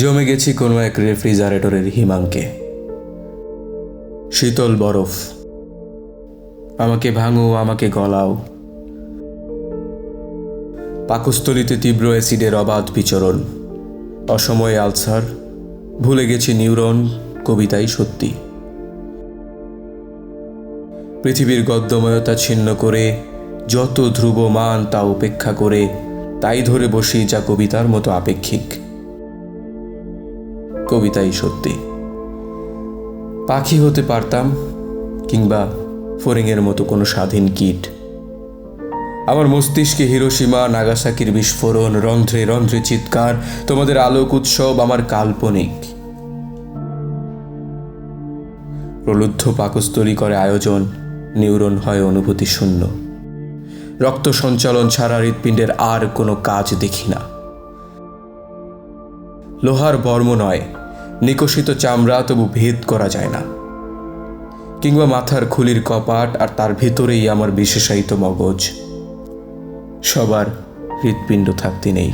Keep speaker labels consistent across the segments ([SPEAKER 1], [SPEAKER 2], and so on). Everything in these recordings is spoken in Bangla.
[SPEAKER 1] জমে গেছি কোনো এক রেফ্রিজারেটরের হিমাঙ্কে শীতল বরফ। আমাকে ভাঙো, আমাকে গলাও। পাকস্থলিতে তীব্র অ্যাসিডের অবাধ বিচরণ। অসময়ে আলসার। ভুলে গেছি নিউরন, কবিতাই সত্যি। পৃথিবীর গদ্যময়তা ছিন্ন করে, যত ধ্রুব মান তা উপেক্ষা করে, তাই ধরে বসি যা কবিতার মতো আপেক্ষিক। কবিতাই সত্যি। পাখি হতে পারতাম কিংবা ফরিংয়ের মতো কোনো স্বাধীন কীট। আমার মস্তিষ্কে হিরোসীমা নাগাসাকির বিস্ফোরণ, রন্ধ্রে রন্ধ্রে চিৎকার, তোমাদের আলোক উৎসব আমার কাল্পনিক। প্রলুব্ধ পাকস্থলী করে আয়োজন, নিউরন হয় অনুভূতি শূন্য। রক্ত সঞ্চালন ছাড়া হৃৎপিণ্ডের আর কোনো কাজ দেখি না। লোহার বর্ম নয় নিকষিত চামড়া তবু ভেদ করা যায় না। কিংবা মাথার খুলির কপাট আর তার ভেতরেই আমার বিশেষায়িত মগজ। সবার হৃৎপিণ্ড থাকতে নেই,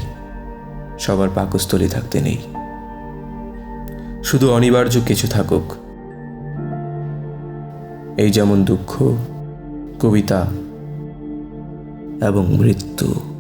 [SPEAKER 1] সবার পাকস্থলী থাকতে নেই। শুধু অনিবার্য কিছু থাকুক। এই যেমন দুঃখ, কবিতা এবং মৃত্যু।